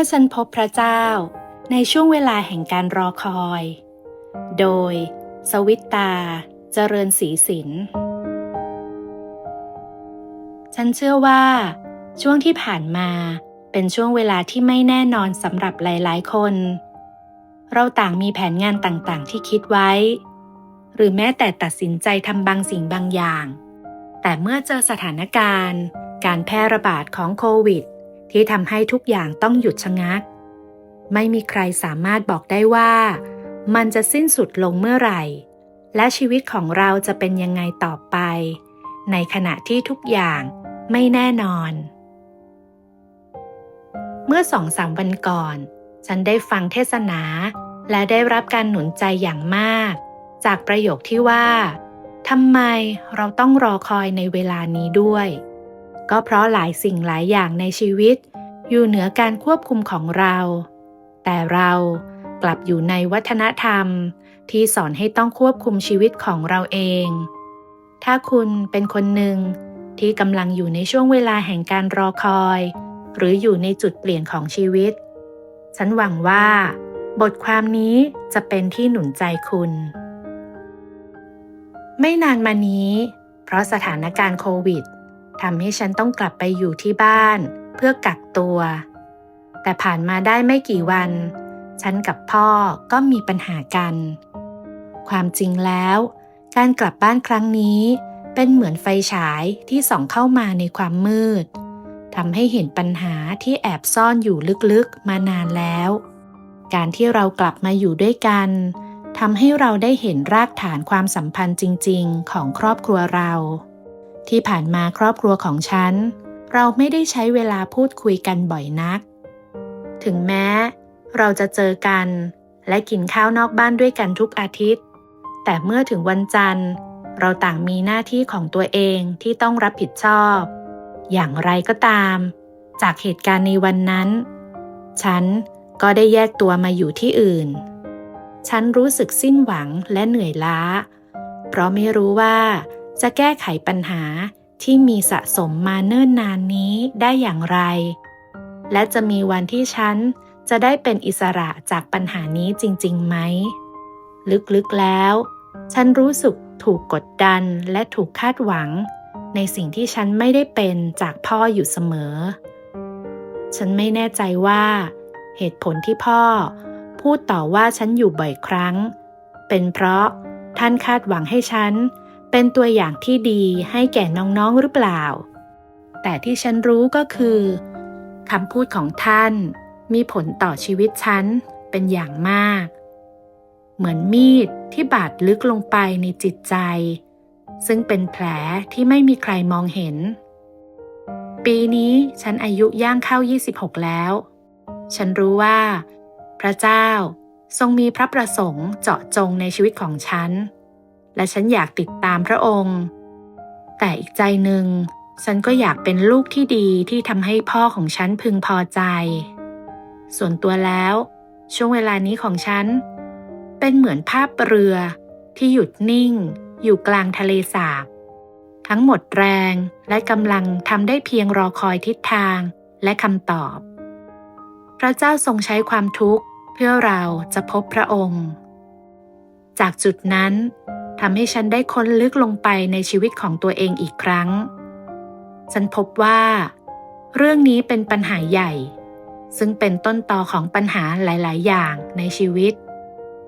มื่อฉันพบพระเจ้าในช่วงเวลาแห่งการรอคอย โดย สวิตตา เจริญศรีสิน ฉันเชื่อว่า ช่วงที่ผ่านมาเป็นช่วงเวลาที่ไม่แน่นอนสำหรับหลาย ๆ คน เราต่างมีแผนงานต่างๆ ที่คิดไว้ หรือแม้แต่ตัดสินใจทำบางสิ่งบางอย่าง แต่เมื่อเจอสถานการณ์ การแพร่ระบาดของโควิด ที่ทำให้ทุกอย่างต้องหยุดชะงัก ไม่มีใครสามารถบอกได้ว่า มันจะสิ้นสุดลงเมื่อไหร่ และชีวิตของเราจะเป็นยังไงต่อไป ในขณะที่ทุกอย่างไม่แน่นอน เมื่อสองสามวันก่อน ฉันได้ฟังเทศนา และได้รับการหนุนใจอย่างมาก จากประโยคที่ว่าทำไมเราต้องรอคอยในเวลานี้ด้วย ก็เพราะหลายสิ่งหลายอย่างในชีวิต อยู่เหนือการควบคุมของเรา แต่เรากลับอยู่ในวัฒนธรรมที่สอนให้ต้องควบคุมชีวิตของเราเอง ถ้าคุณเป็นคนหนึ่งที่กำลังอยู่ในช่วงเวลาแห่งการรอคอย หรืออยู่ในจุดเปลี่ยนของชีวิต ฉันหวังว่า บทความนี้จะเป็นที่หนุนใจคุณ ไม่นานมานี้ เพราะสถานการณ์โควิด ทำให้ฉันต้องกลับไปอยู่ที่บ้าน เพื่อกักตัว แต่ผ่านมาได้ไม่กี่วัน ฉันกับพ่อก็มีปัญหากัน ความจริงแล้ว การกลับบ้านครั้งนี้เป็นเหมือนไฟฉายที่ส่องเข้ามาในความมืดทำให้เห็นปัญหาที่แอบซ่อนอยู่ลึกๆมานานแล้ว การที่เรากลับมาอยู่ด้วยกันทำให้เราได้เห็นรากฐานความสัมพันธ์จริง ๆ ของครอบครัวเรา ที่ผ่านมาครอบครัวของฉัน เราไม่ได้ใช้เวลาพูดคุยกันบ่อยนัก ถึงแม้ เราจะเจอกัน และกินข้าวนอกบ้านด้วยกันทุกอาทิตย์ แต่เมื่อถึงวันจันทร์ เราต่างมีหน้าที่ของตัวเองที่ต้องรับผิดชอบ อย่างไรก็ตาม จากเหตุการณ์ในวันนั้น ฉันก็ได้แยกตัวมาอยู่ที่อื่น ฉันรู้สึกสิ้นหวังและเหนื่อยล้า เพราะไม่รู้ว่า จะแก้ไขปัญหาที่มีสะสมมาเนิ่นนานนี้ได้อย่างไร และจะมีวันที่ฉันจะได้เป็นอิสระจากปัญหานี้จริงๆไหม ลึกๆแล้ว ฉันรู้สึกถูกกดดันและถูกคาดหวัง ในสิ่งที่ฉันไม่ได้เป็นจากพ่ออยู่เสมอ ฉันไม่แน่ใจว่า เหตุผลที่พ่อ พูดต่อว่าฉันอยู่บ่อยครั้ง เป็นเพราะท่านคาดหวังให้ฉัน เป็นตัวอย่างที่ดีให้แก่น้องๆหรือเปล่า แต่ที่ฉันรู้ก็คือคำพูดของท่านมีผลต่อชีวิตฉันเป็นอย่างมาก เหมือนมีดที่บาดลึกลงไปในจิตใจ ซึ่งเป็นแผลที่ไม่มีใครมองเห็น ปีนี้ฉันอายุย่างเข้า 26 แล้ว ฉันรู้ว่า พระเจ้าทรงมีพระประสงค์เจาะจงในชีวิตของฉัน และฉันอยากติดตามพระองค์ แต่อีกใจหนึ่ง ฉันก็อยากเป็นลูกที่ดีที่ทำให้พ่อของฉันพึงพอใจ ส่วนตัวแล้ว ช่วงเวลานี้ของฉัน เป็นเหมือนภาพเรือ ที่หยุดนิ่ง อยู่กลางทะเลสาบ ทั้งหมดแรงและกำลังทำได้เพียงรอคอยทิศทางและคำตอบ พระเจ้าทรงใช้ความทุกข์เพื่อเราจะพบพระองค์ จากจุดนั้น ทำให้ฉันได้ค้นลึกลงไปในชีวิตของตัวเองอีกครั้ง ฉันพบว่า เรื่องนี้เป็นปัญหาใหญ่ ซึ่งเป็นต้นตอของปัญหาหลาย ๆ อย่างในชีวิต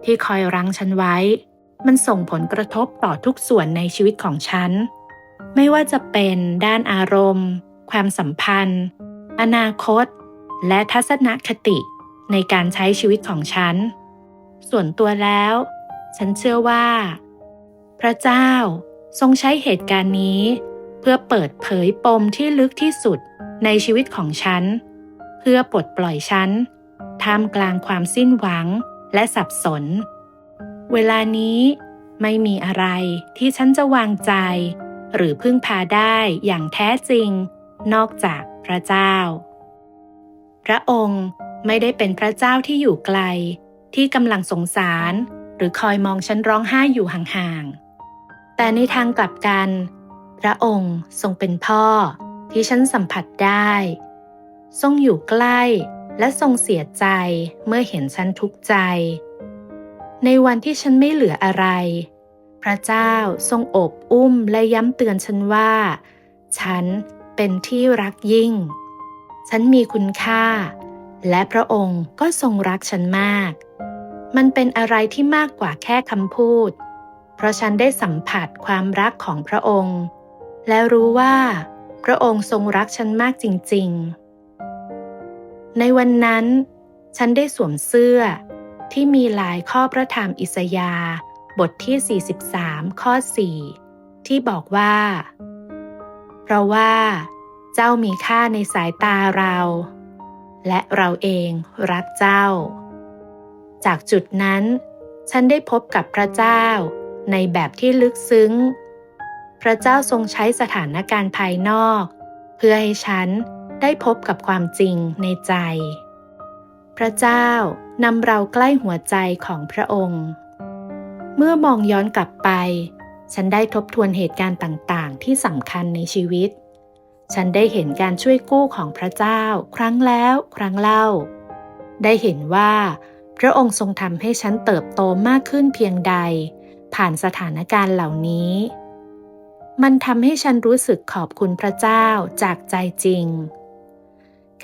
ที่คอยรั้งฉันไว้ มันส่งผลกระทบต่อทุกส่วนในชีวิตของฉัน ไม่ว่าจะเป็นด้านอารมณ์ ความสัมพันธ์ อนาคต และทัศนคติในการใช้ชีวิตของฉัน ส่วนตัวแล้ว ฉันเชื่อว่า พระเจ้าทรงใช้เหตุการณ์นี้ เพื่อเปิดเผยปมที่ลึกที่สุดในชีวิตของฉัน เพื่อปลดปล่อยฉันท่ามกลางความสิ้นหวังและสับสน เวลานี้ไม่มีอะไรที่ฉันจะวางใจ หรือพึ่งพาได้อย่างแท้จริง นอกจากพระเจ้า พระองค์ไม่ได้เป็นพระเจ้าที่อยู่ไกล ที่กำลังสงสาร หรือคอยมองฉันร้องไห้อยู่ห่างๆ แต่ในทางกลับกัน พระองค์ทรงเป็นพ่อที่ฉันสัมผัสได้ ทรงอยู่ใกล้และทรงเสียใจเมื่อเห็นฉันทุกข์ใจ ในวันที่ฉันไม่เหลืออะไร พระเจ้าทรงโอบอุ้มและย้ำเตือนฉันว่า ฉันเป็นที่รักยิ่ง ฉันมีคุณค่า และพระองค์ก็ทรงรักฉันมาก มันเป็นอะไรที่มากกว่าแค่คำพูด เพราะฉันได้สัมผัสความรักของพระองค์ และรู้ว่า พระองค์ทรงรักฉันมากจริง ๆ ในวันนั้น ฉันได้สวมเสื้อที่มีลายข้อพระธรรมอิสยาห์บทที่ 43 ข้อ 4 ที่บอกว่า เพราะว่า เจ้ามีค่าในสายตาเรา และเราเองรักเจ้า จากจุดนั้น ฉันได้พบกับพระเจ้า ในแบบที่ลึกซึ้ง พระเจ้าทรงใช้สถานการณ์ภายนอก เพื่อให้ฉันได้พบกับความจริงในใจ พระเจ้านำเราใกล้หัวใจของพระองค์ เมื่อมองย้อนกลับไป ฉันได้ทบทวนเหตุการณ์ต่างๆ ที่สำคัญในชีวิต ฉันได้เห็นการช่วยกู้ของพระเจ้าครั้งแล้วครั้งเล่า ได้เห็นว่า พระองค์ทรงทำให้ฉันเติบโตมากขึ้นเพียงใด ผ่านสถานการณ์เหล่านี้ มันทำให้ฉันรู้สึกขอบคุณพระเจ้าจากใจจริง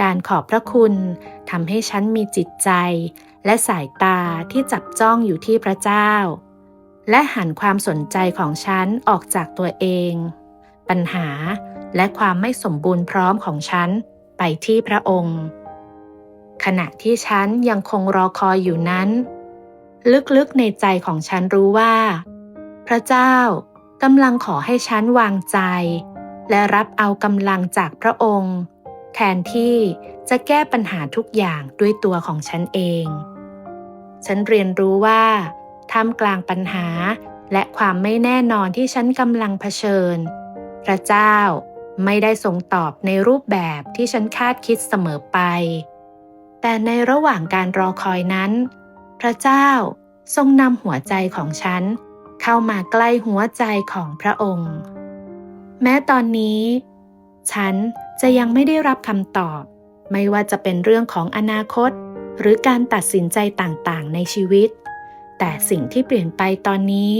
การขอบพระคุณทำให้ฉันมีจิตใจและสายตาที่จับจ้องอยู่ที่พระเจ้า และหันความสนใจของฉันออกจากตัวเอง ปัญหาและความไม่สมบูรณ์พร้อมของฉันไปที่พระองค์ ขณะที่ฉันยังคงรอคอยอยู่นั้น ลึกๆในใจของฉันรู้ว่า พระเจ้ากำลังขอให้ฉันวางใจ และรับเอากำลังจากพระองค์ แทนที่จะแก้ปัญหาทุกอย่างด้วยตัวของฉันเอง ฉันเรียนรู้ว่าท่ามกลางปัญหาและความไม่แน่นอนที่ฉันกำลังเผชิญ พระเจ้าไม่ได้ทรงตอบในรูปแบบที่ฉันคาดคิดเสมอไป แต่ในระหว่างการรอคอยนั้น พระเจ้าทรงนำหัวใจของฉัน เข้ามาใกล้หัวใจของพระองค์ แม้ตอนนี้ ฉันจะยังไม่ได้รับคำตอบ ไม่ว่าจะเป็นเรื่องของอนาคต หรือการตัดสินใจต่างๆ ในชีวิต แต่สิ่งที่เปลี่ยนไปตอนนี้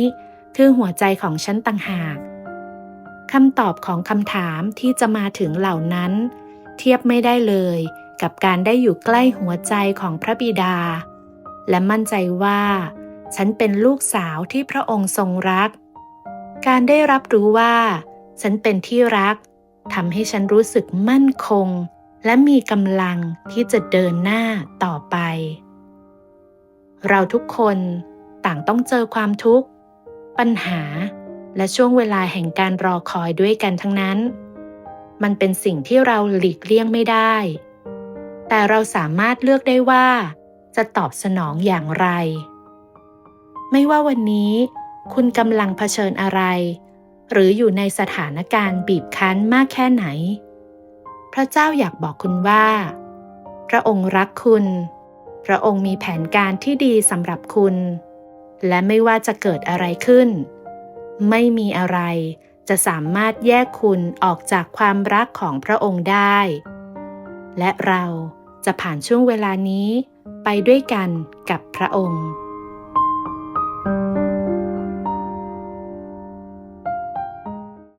คือหัวใจของฉันต่างหากคำตอบของคำถามที่จะมาถึงเหล่านั้น เทียบไม่ได้เลยกับการได้อยู่ใกล้หัวใจของพระบิดา และมั่นใจว่า ฉันเป็นลูกสาวที่พระองค์ทรงรัก การได้รับรู้ว่า ฉันเป็นที่รักทำให้ฉันรู้สึกมั่นคง และมีกำลังที่จะเดินหน้าต่อไป เราทุกคนต่างต้องเจอความทุกข์ ปัญหา และช่วงเวลาแห่งการรอคอยด้วยกันทั้งนั้น มันเป็นสิ่งที่เราหลีกเลี่ยงไม่ได้ แต่เราสามารถเลือกได้ว่า จะตอบสนองอย่างไร ไม่ว่าวันนี้ คุณกำลังเผชิญอะไร หรืออยู่ในสถานการณ์บีบคั้นมากแค่ไหน พระเจ้าอยากบอกคุณว่า พระองค์รักคุณ พระองค์มีแผนการที่ดีสำหรับคุณ และไม่ว่าจะเกิดอะไรขึ้น ไม่มีอะไรจะสามารถแยกคุณออกจากความรักของพระองค์ได้ และเราจะผ่านช่วงเวลานี้ ไปด้วยกันกับพระองค์